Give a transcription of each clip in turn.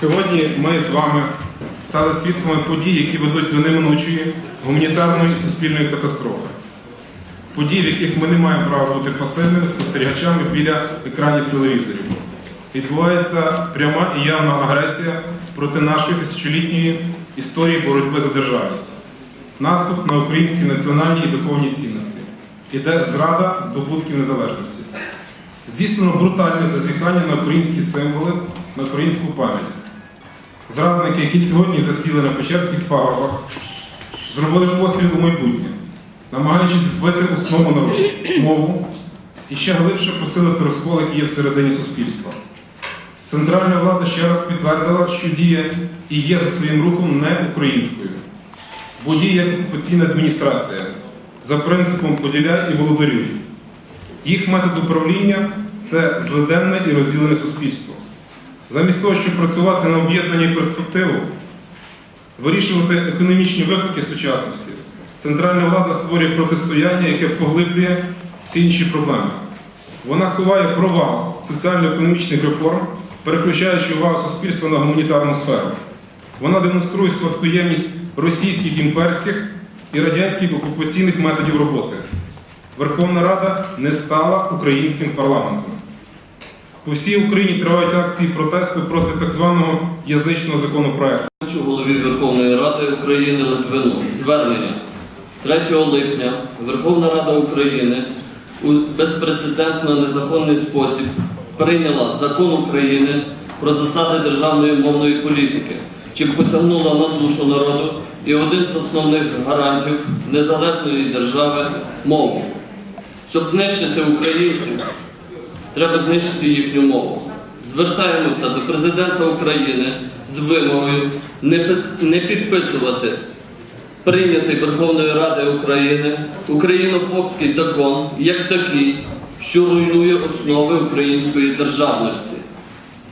Сьогодні ми з вами стали свідками подій, які ведуть до неминучої гуманітарної і суспільної катастрофи. Подій, в яких ми не маємо права бути пасивними спостерігачами біля екранів телевізорів. Відбувається пряма і явна агресія проти нашої тисячолітньої історії боротьби за державність, наступ на українські національні і духовні цінності. Іде зрада здобутків незалежності. Здійснено брутальне зазіхання на українські символи, на українську пам'ять. Зрадники, які сьогодні засіли на Печерських пагорбах, зробили постріл у майбутнє, намагаючись збити основу народу, мову і ще глибше посилити розкол, який є всередині суспільства. Центральна влада ще раз підтвердила, що діє і є за своїм рухом не українською, бо діє як окупаційна адміністрація за принципом поділяй і володарюй. Їх метод управління це злиденне і розділене суспільство. Замість того, щоб працювати на об'єднання і перспективу, вирішувати економічні виклики сучасності, центральна влада створює протистояння, яке поглиблює всі інші проблеми. Вона ховає провал соціально-економічних реформ, переключаючи увагу суспільства на гуманітарну сферу. Вона демонструє спадкоємність російських імперських і радянських окупаційних методів роботи. Верховна Рада не стала українським парламентом. По всій Україні тривають акції протесту проти так званого язичного законопроекту. Голові Верховної Ради України Литвину звернення 3 липня Верховна Рада України у безпрецедентно незаконний спосіб прийняла закон України про засади державної мовної політики, чим посягнула на душу народу і один з основних гарантів незалежної держави мову. Щоб знищити українців, треба знищити їхню мову. Звертаємося до президента України з вимогою не, підписувати прийнятий Верховною Радою України українофобський закон як такий, що руйнує основи української державності.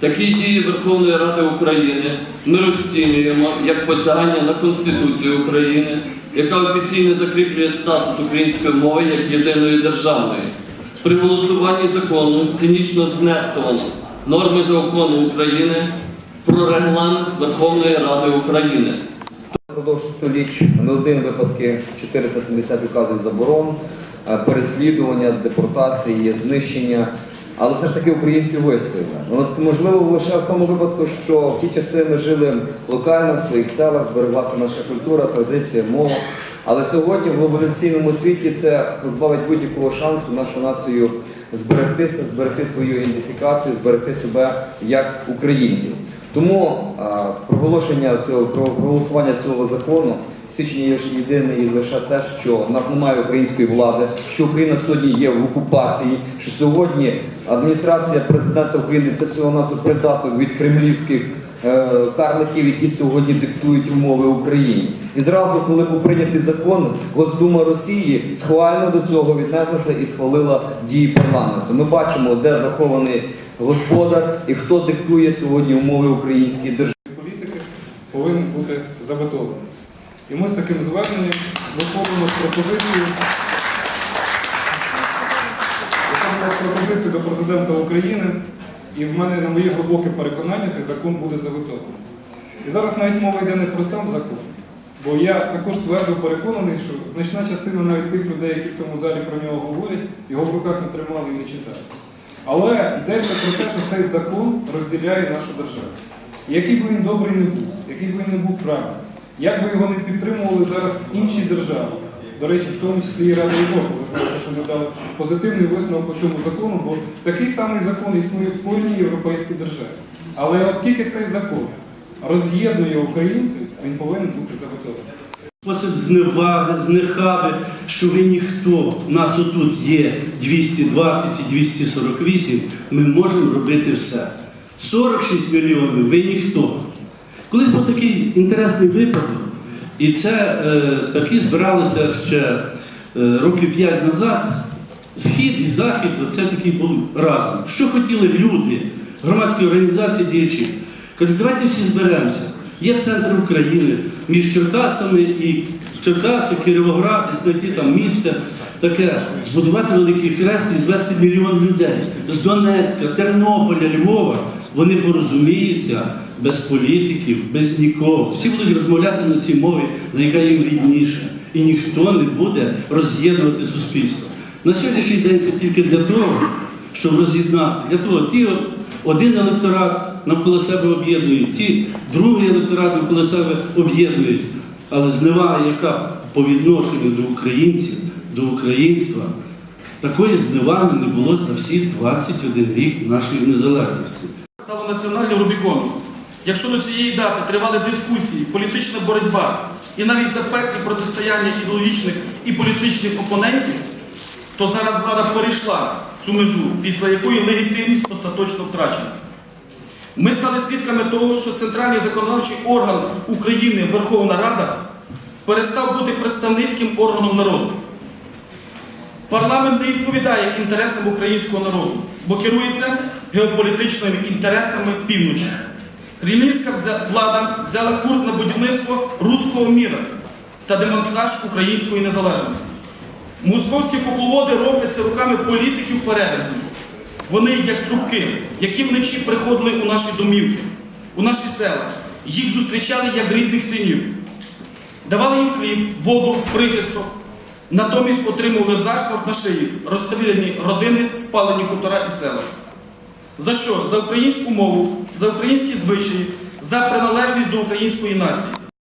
Такі дії Верховної Ради України ми розцінюємо як посягання на Конституцію України, яка офіційно закріплює статус української мови як єдиної державної. При голосуванні закону цинічно знехтовано норми закону України про регламент Верховної Ради України. Продовж століть не один випадки 470 указів заборон, е, переслідування, депортації, знищення. Але все ж таки українці вистояли. От можливо лише в тому випадку, що в ті часи ми жили локально в своїх селах, збереглася наша культура, традиція, мова. Але сьогодні в глобалізаційному світі це позбавить будь-якого шансу нашу націю зберегтися, зберегти свою ідентифікацію, зберегти себе як українців. Тому проголошення цього про проголосування цього закону свідчення ж єдине і лише те, що в нас немає української влади, що Україна сьогодні є в окупації, що сьогодні адміністрація президента України це всього нас придаток від кремлівських карликів, які сьогодні диктують умови Україні. І зразу, коли був прийнятий закон, Госдума Росії схвально до цього віднеслася і схвалила дії парламенту. Ми бачимо, де захований господар і хто диктує сьогодні умови української держави. політики повинен бути заветований. І ми з таким зверненням виходимо з з пропозицією до президента України, і в мене на моє глибоке переконання цей закон буде заветований. І зараз навіть мова йде не про сам закон, бо я також твердо переконаний, що значна частина навіть тих людей, які в цьому залі про нього говорять, його в руках не тримали і не читали. Але йдеться про те, що цей закон розділяє нашу державу. Який би він добрий не був, який би він не був правильний, як би його не підтримували зараз інші держави, до речі, в тому числі і Рада Європи, ви що ми дали позитивний висновок по цьому закону, бо такий самий закон існує в кожній європейській державі. Але оскільки цей закон роз'єднує українців, він повинен бути заготовлений. Спосіб зневаги, знехаби, що ви ніхто. Нас отут є 220 і 248, ми можемо робити все. 46 мільйонів, ви ніхто. Колись був такий інтересний випадок, і це е, такі збиралися ще е, років 5 назад. Схід і захід, це такий був разом. Що хотіли люди, громадські організації діячі? Кажуть, давайте всі зберемося. Є центр України між Черкасами і Черкаси, Кіровоград, і знайти там місце таке, збудувати великий хрест і звести мільйон людей з Донецька, Тернополя, Львова. вони порозуміються без політиків, без нікого. Всі будуть розмовляти на цій мові, на яка їм рідніше. І ніхто не буде роз'єднувати суспільство. На сьогоднішній день це тільки для того, щоб роз'єднати. Для того, ті один електорат навколо себе об'єднують, ті другий електорат навколо себе об'єднують. Але зневага, яка по відношенню до українців, до українства, такої зневаги не було за всі 21 рік нашої незалежності. стало національним Рубіконом. Якщо до цієї дати тривали дискусії, політична боротьба і навіть запеклі протистояння ідеологічних і політичних опонентів, то зараз влада перейшла цю межу, після якої легітимність остаточно втрачена. Ми стали свідками того, що центральний законодавчий орган України, Верховна Рада, перестав бути представницьким органом народу. Парламент не відповідає інтересам українського народу, бо керується геополітичними інтересами півночі. Взя- влада взяла курс на будівництво руського міра та демонтаж української незалежності. Московські кукловоди роблять це руками політиків передернів. Вони як струбки, які вночі приходили у наші домівки, у наші села. Їх зустрічали як рідних синів. Давали їм хліб, воду, прихисток. Натомість отримували зашморг на шиї, розстріляні родини, спалені хутора і села. За що? За українську мову, за українські звичаї, за приналежність до української нації.